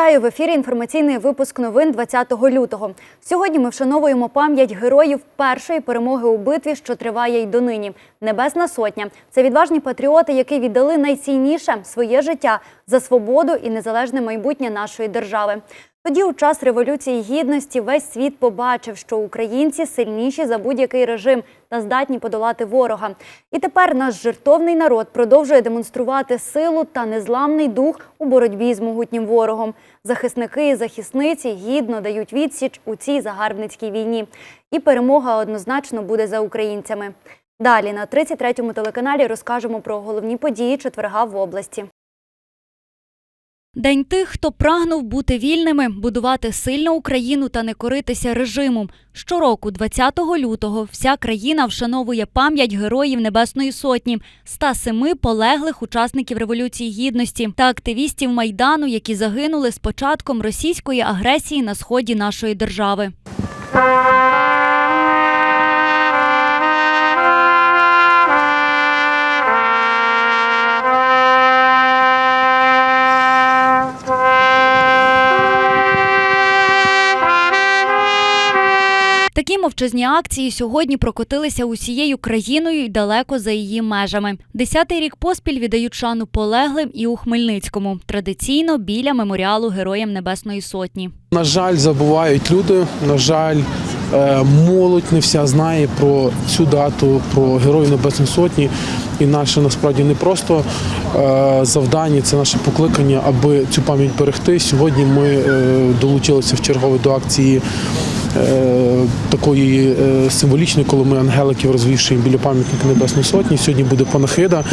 Вітаю в ефірі. Інформаційний випуск новин 20 лютого. Сьогодні ми вшановуємо пам'ять героїв першої перемоги у битві, що триває й донині. Небесна сотня це відважні патріоти, які віддали найцінніше своє життя за свободу і незалежне майбутнє нашої держави. Тоді, у час революції гідності, весь світ побачив, що українці сильніші за будь-який режим та здатні подолати ворога. І тепер наш жертовний народ продовжує демонструвати силу та незламний дух у боротьбі з могутнім ворогом. Захисники і захисниці гідно дають відсіч у цій загарбницькій війні. І перемога однозначно буде за українцями. Далі на 33-му телеканалі розкажемо про головні події четверга в області. День тих, хто прагнув бути вільними, будувати сильну Україну та не коритися режимом. Щороку, 20 лютого, вся країна вшановує пам'ять героїв Небесної Сотні, 107 полеглих учасників Революції Гідності та активістів Майдану, які загинули з початком російської агресії на сході нашої держави. Такі акції сьогодні прокотилися усією країною і далеко за її межами. Десятий рік поспіль віддають шану полеглим і у Хмельницькому, традиційно біля меморіалу Героям Небесної Сотні. На жаль, забувають люди. На жаль, е, молодь не вся знає про цю дату, про Героїв Небесної Сотні. І наше насправді не просто е, завдання, це наше покликання, аби цю пам'ять берегти. Сьогодні ми е, долучилися в чергове до акції. Е, Такої е, символічної, коли ми ангеликів розвішуємо біля пам'ятника Небесної Сотні. Сьогодні буде панахида.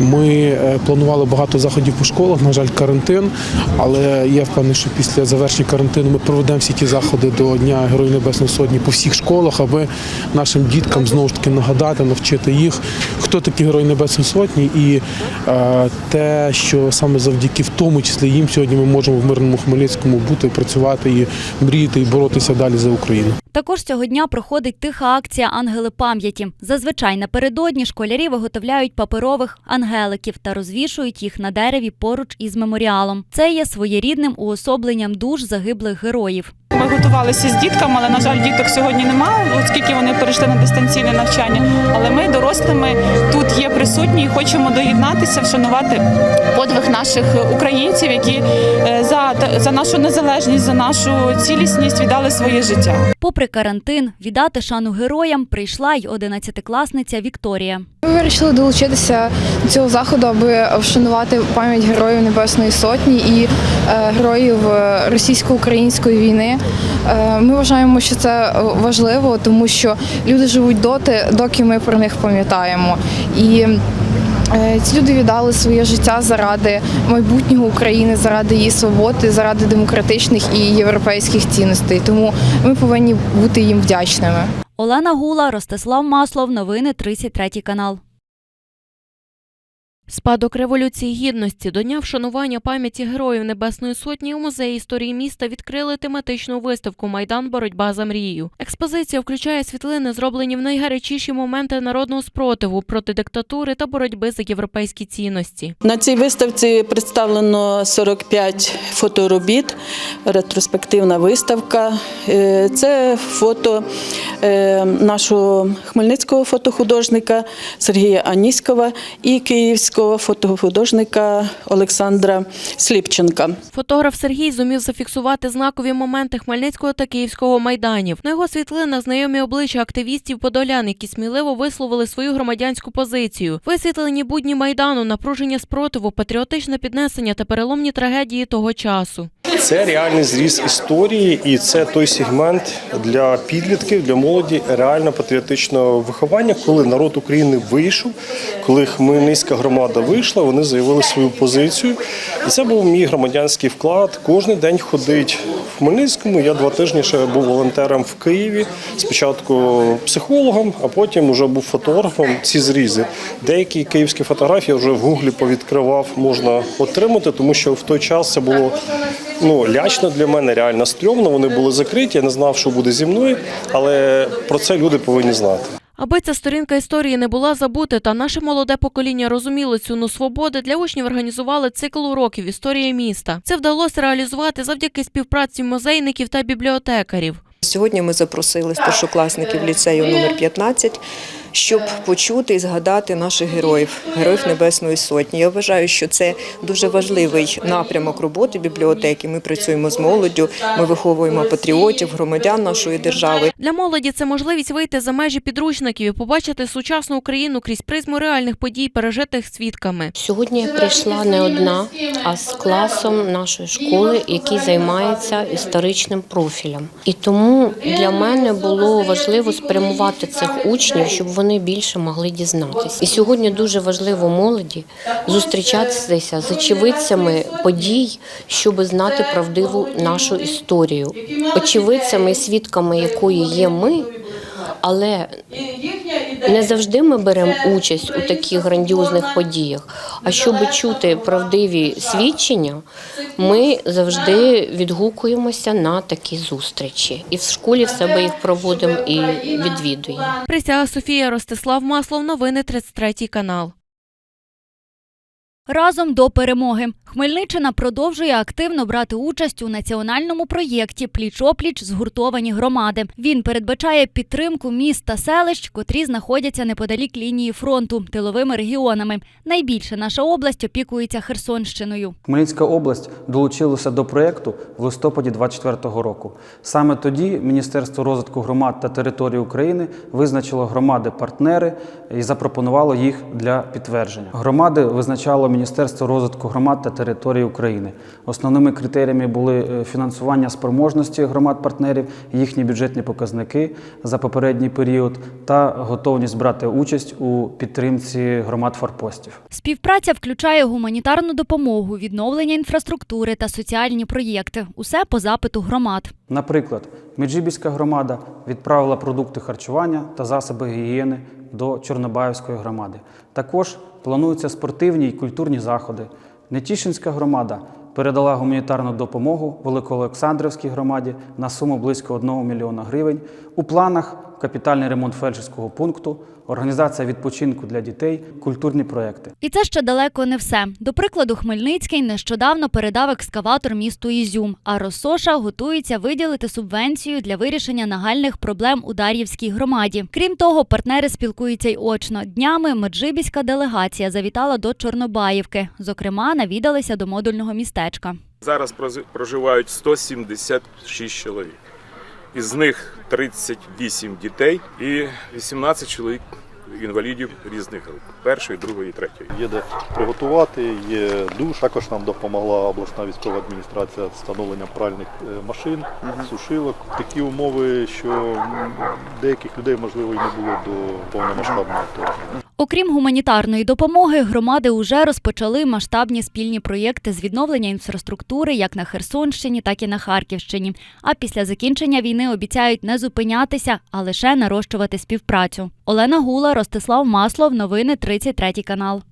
Ми е, планували багато заходів по школах, на жаль, карантин. Але я впевнений, що після завершення карантину ми проведемо всі ті заходи до Дня Героїв Небесної Сотні по всіх школах, аби нашим діткам знову ж таки нагадати, навчити їх, хто такі герої Небесної Сотні, і е, те, що саме завдяки в тому числі їм сьогодні ми можемо в мирному Хмельницькому бути, працювати і мріяти, і боротися далі за Україну. Також цього дня проходить тиха акція Ангели пам'яті. Зазвичай напередодні школярі виготовляють паперових ангеликів та розвішують їх на дереві поруч із меморіалом. Це є своєрідним уособленням душ загиблих героїв. Ми готувалися з дітками, але на жаль, діток сьогодні немає, оскільки вони перейшли на дистанційне навчання. Але ми дорослими тут є присутні і хочемо доєднатися, вшанувати подвиг наших українців, які е, за, за нашу незалежність, за нашу цілісність віддали своє життя. Попри карантин, віддати шану героям прийшла й одинадцятикласниця Вікторія. Ми вирішили долучитися до цього заходу, аби вшанувати пам'ять героїв Небесної Сотні і е, героїв е, російсько-української війни. Е, Ми вважаємо, що це е, важливо, тому що люди живуть доти, доки ми про них пам'ятаємо. І е, ці люди віддали своє життя заради майбутнього України, заради її свободи, заради демократичних і європейських цінностей. Тому ми повинні бути їм вдячними. Олена Гула, Ростислав Маслов. Новини 33 канал. Спадок Революції Гідності до дня вшанування пам'яті Героїв Небесної Сотні у музеї історії міста відкрили тематичну виставку Майдан Боротьба за мрію. Експозиція включає світлини, зроблені в найгарячіші моменти народного спротиву проти диктатури та боротьби за європейські цінності. На цій виставці представлено 45 фоторобіт, ретроспективна виставка. Е, Це фото е, нашого хмельницького фотохудожника Сергія Аніськова і київського фотохудожника Олександра Сліпченка. Фотограф Сергій зумів зафіксувати знакові моменти Хмельницького та Київського майданів. На його світлинах знайомі обличчя активістів подолян, які сміливо висловили свою громадянську позицію. Висвітлені будні майдану, напруження спротиву, патріотичне піднесення та переломні трагедії того часу. Це реальний зріз історії, і це той сегмент для підлітків, для молоді реально патріотичного виховання, коли народ України вийшов, коли Хмельницька громада вийшла, вони заявили свою позицію. І це був мій громадянський вклад. Кожен день ходить в Хмельницькому. Я два тижні ще був волонтером в Києві. Спочатку психологом, а потім вже був фотографом. Ці зрізи. Деякі київські фотографії вже в гуглі повідкривав, можна отримати, тому що в той час це було ну, лячно для мене, реально стрьомно. Вони були закриті. Я не знав, що буде зі мною, але про це люди повинні знати. Аби ця сторінка історії не була забута, та наше молоде покоління розуміло ціну свободи, для учнів організували цикл уроків історії міста. Це вдалося реалізувати завдяки співпраці музейників та бібліотекарів. Сьогодні ми запросили старшокласників ліцею номер 15, щоб почути і згадати наших героїв, героїв Небесної Сотні. Я вважаю, що це дуже важливий напрямок роботи бібліотеки. Ми працюємо з молоддю, ми виховуємо патріотів, громадян нашої держави. Для молоді це можливість вийти за межі підручників і побачити сучасну Україну крізь призму реальних подій, пережитих свідками. Сьогодні я прийшла не одна, а з класом нашої школи, який займається історичним профілем. І тому для мене було важливо спрямувати цих учнів, щоб вони більше могли дізнатися. І сьогодні дуже важливо молоді зустрічатися з очевидцями подій, щоб знати правдиву нашу історію. Очевидцями і свідками якої є ми. Але не завжди ми беремо участь у таких грандіозних подіях. А щоб чути правдиві свідчення, ми завжди відгукуємося на такі зустрічі. І в школі в себе їх проводимо і відвідуємо. Присяга Софія Ростислав Маслов, новини 33 канал. Разом до перемоги Хмельниччина продовжує активно брати участь у національному проєкті Пліч-опліч згуртовані громади. Він передбачає підтримку міст та селищ, котрі знаходяться неподалік лінії фронту тиловими регіонами. Найбільше наша область опікується Херсонщиною. Хмельницька область долучилася до проєкту в листопаді 2024 року. Саме тоді Міністерство розвитку громад та територій України визначило громади-партнери і запропонувало їх для підтвердження. Громади визначало Міністерство розвитку громад та територій України. Основними критеріями були е, фінансування спроможності громад-партнерів, їхні бюджетні показники за попередній період та готовність брати участь у підтримці громад форпостів. Співпраця включає гуманітарну допомогу, відновлення інфраструктури та соціальні проєкти. Усе по запиту громад. Наприклад, Меджибіська громада відправила продукти харчування та засоби гігієни до Чорнобаївської громади. Також плануються спортивні й культурні заходи. Нетішинська громада передала гуманітарну допомогу Великоолександрівській громаді на суму близько 1 мільйона гривень. У планах капітальний ремонт фельдшерського пункту, організація відпочинку для дітей, культурні проекти. І це ще далеко не все. До прикладу, Хмельницький нещодавно передав екскаватор місту Ізюм, а Росоша готується виділити субвенцію для вирішення нагальних проблем у Дар'ївській громаді. Крім того, партнери спілкуються й очно. Днями меджибіська делегація завітала до Чорнобаївки. Зокрема, навідалися до модульного містечка. Зараз проживають 176 чоловік. Із них 38 дітей і 18 чоловік інвалідів різних груп першої, другої, третьої. Є де приготувати, є душ. Також нам допомогла обласна військова адміністрація з встановленням пральних е, машин, сушилок. Такі умови, що деяких людей можливо і не було до повномасштабного вторгнення. Окрім гуманітарної допомоги, громади уже розпочали масштабні спільні проєкти з відновлення інфраструктури як на Херсонщині, так і на Харківщині. А після закінчення війни обіцяють не зупинятися, а лише нарощувати співпрацю. Олена Гула, Ростислав Маслов, новини 33 канал.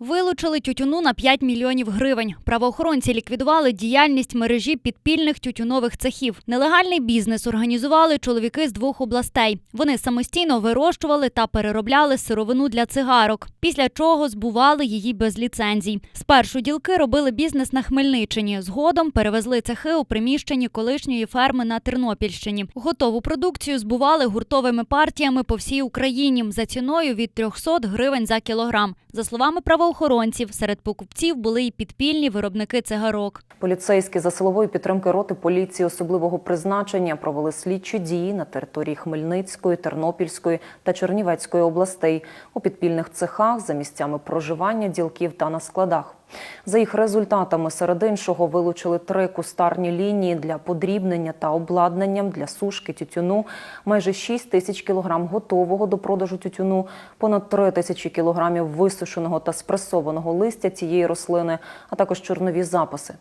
Вилучили тютюну на 5 мільйонів гривень. Правоохоронці ліквідували діяльність мережі підпільних тютюнових цехів. Нелегальний бізнес організували чоловіки з двох областей. Вони самостійно вирощували та переробляли сировину для цигарок, після чого збували її без ліцензій. Спершу ділки робили бізнес на Хмельниччині. Згодом перевезли цехи у приміщенні колишньої ферми на Тернопільщині. Готову продукцію збували гуртовими партіями по всій Україні за ціною від 300 гривень за кілограм. За словами правоохоронців, серед покупців були й підпільні виробники цигарок. Поліцейські за силової підтримки роти поліції особливого призначення провели слідчі дії на території Хмельницької, Тернопільської та Чернівецької областей у підпільних цехах за місцями проживання ділків та на складах. За їх результатами серед іншого вилучили три кустарні лінії для подрібнення та обладнанням для сушки тютюну, майже 6 тисяч кілограм готового до продажу тютюну, понад 3 тисячі кілограмів висушеного та спресованого листя цієї рослини, а також чорнові записи.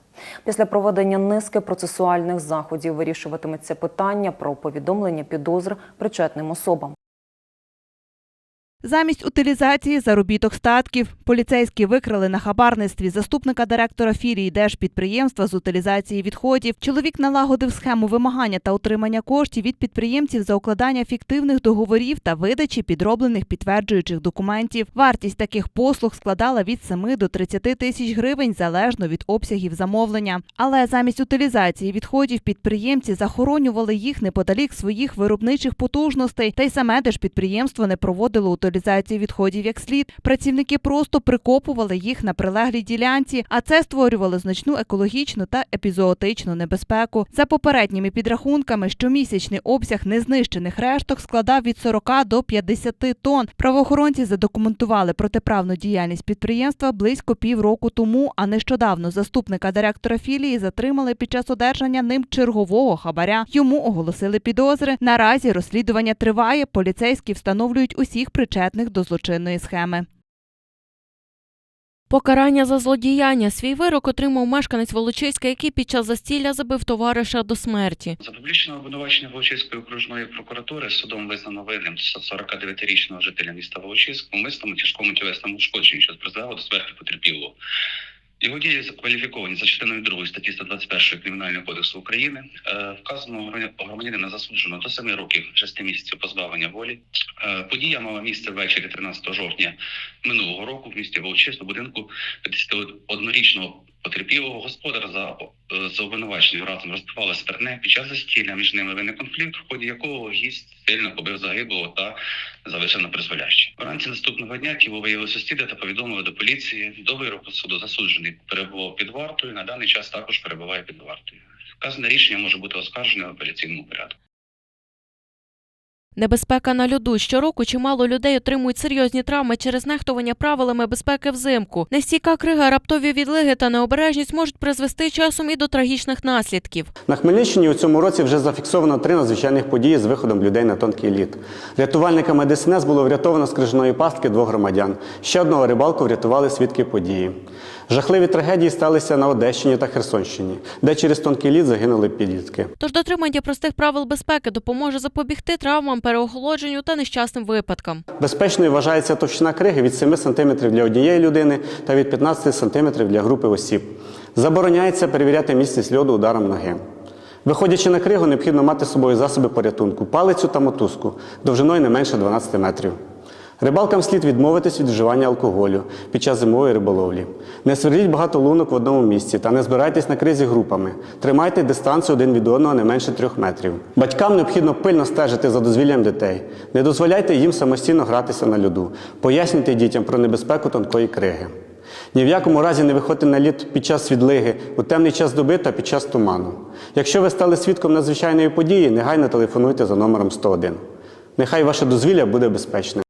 Після проведення низки процесуальних заходів вирішуватиметься питання про повідомлення підозр причетним особам. Замість утилізації заробіток статків поліцейські викрили на хабарництві заступника директора філії держпідприємства з утилізації відходів. Чоловік налагодив схему вимагання та отримання коштів від підприємців за укладання фіктивних договорів та видачі підроблених підтверджуючих документів. Вартість таких послуг складала від 7 до 30 тисяч гривень залежно від обсягів замовлення. Але замість утилізації відходів підприємці захоронювали їх неподалік своїх виробничих потужностей, та й саме держпідприємство не проводило утилізацію відходів як слід. Працівники просто прикопували їх на прилеглій ділянці, а це створювало значну екологічну та епізоотичну небезпеку. За попередніми підрахунками, щомісячний обсяг незнищених решток складав від 40 до 50 тонн. Правоохоронці задокументували протиправну діяльність підприємства близько півроку тому. А нещодавно заступника директора філії затримали під час одержання ним чергового хабаря. Йому оголосили підозри. Наразі розслідування триває. Поліцейські встановлюють усіх причетних до злочинної схеми. Покарання за злодіяння. Свій вирок отримав мешканець Волочиська, який під час застілля забив товариша до смерті. За публічне обвинувачення Волочиської окружної прокуратури судом визнано винним 49-річного жителя міста Волочиськ умисному тяжкому тілесному ушкодженню, що призвело до смерті потерпілого. Його дії закваліфіковані за частиною 2 статті 121 Кримінального кодексу України. Е, Вказаного громадянина засуджено до 7 років 6 місяців позбавлення волі. Е, Подія мала місце ввечері 13 жовтня минулого року в місті Волочиськ у будинку 51-річного потерпілого господар за, е, за обвинуваченням разом розпивали спиртне. Під час застілля між ними виник конфлікт, в ході якого гість сильно побив загиблого та залишив на призволяще. Вранці наступного дня тіло виявили сусіди та повідомили до поліції. До вироку суду засуджений перебував під вартою. На даний час також перебуває під вартою. Вказане рішення може бути оскаржене в апеляційному порядку. Небезпека на льоду. Щороку чимало людей отримують серйозні травми через нехтування правилами безпеки взимку. Нестійка крига, раптові відлиги та необережність можуть призвести часом і до трагічних наслідків. На Хмельниччині у цьому році вже зафіксовано три надзвичайних події з виходом людей на тонкий лід. Рятувальниками ДСНС було врятовано з крижаної пастки двох громадян. Ще одного рибалку врятували свідки події. Жахливі трагедії сталися на Одещині та Херсонщині, де через тонкий лід загинули підлітки. Тож дотримання простих правил безпеки допоможе запобігти травмам, переохолодженню та нещасним випадкам. Безпечною вважається товщина криги від 7 см для однієї людини та від 15 см для групи осіб. Забороняється перевіряти міцність льоду ударом ноги. Виходячи на кригу, необхідно мати з собою засоби порятунку, палицю та мотузку довжиною не менше 12 метрів. Рибалкам слід відмовитись від вживання алкоголю під час зимової риболовлі. Не свердіть багато лунок в одному місці та не збирайтесь на кризі групами. Тримайте дистанцію один від одного не менше трьох метрів. Батькам необхідно пильно стежити за дозвіллям дітей. Не дозволяйте їм самостійно гратися на льоду. Пояснюйте дітям про небезпеку тонкої криги. Ні в якому разі не виходьте на лід під час відлиги, у темний час доби та під час туману. Якщо ви стали свідком надзвичайної події, негайно телефонуйте за номером 101. Нехай ваше дозвілля буде безпечним.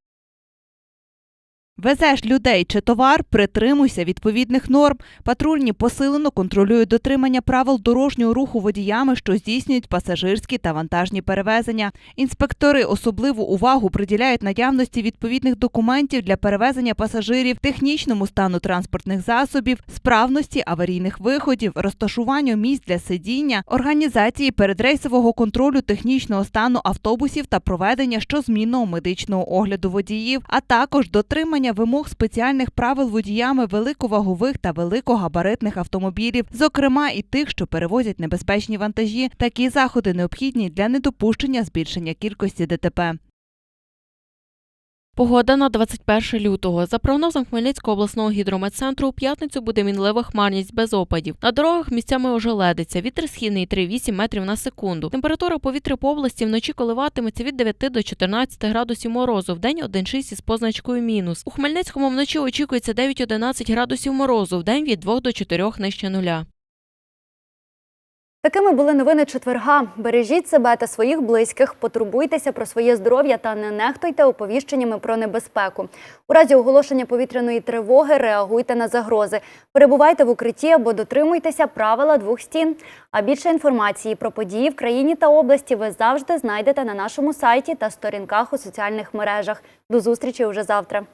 Везеш людей чи товар, притримуйся відповідних норм. Патрульні посилено контролюють дотримання правил дорожнього руху водіями, що здійснюють пасажирські та вантажні перевезення. Інспектори особливу увагу приділяють наявності відповідних документів для перевезення пасажирів, технічному стану транспортних засобів, справності аварійних виходів, розташуванню місць для сидіння, організації передрейсового контролю технічного стану автобусів та проведення щозмінного медичного огляду водіїв, а також дотримання вимог спеціальних правил водіями великовагових та великогабаритних автомобілів, зокрема і тих, що перевозять небезпечні вантажі. Такі заходи необхідні для недопущення збільшення кількості ДТП. Погода на 21 лютого. За прогнозом Хмельницького обласного гідрометцентру, у п'ятницю буде мінлива хмарність без опадів. На дорогах місцями ожеледиться. Вітер східний 3,8 метрів на секунду. Температура повітря по області вночі коливатиметься від 9 до 14 градусів морозу, вдень 1,6 із позначкою мінус. У Хмельницькому вночі очікується 9-11 градусів морозу, вдень від 2 до 4 нижче нуля. Такими були новини четверга. Бережіть себе та своїх близьких, потурбуйтеся про своє здоров'я та не нехтуйте оповіщеннями про небезпеку. У разі оголошення повітряної тривоги реагуйте на загрози. Перебувайте в укритті або дотримуйтеся правила двох стін. А більше інформації про події в країні та області ви завжди знайдете на нашому сайті та сторінках у соціальних мережах. До зустрічі вже завтра.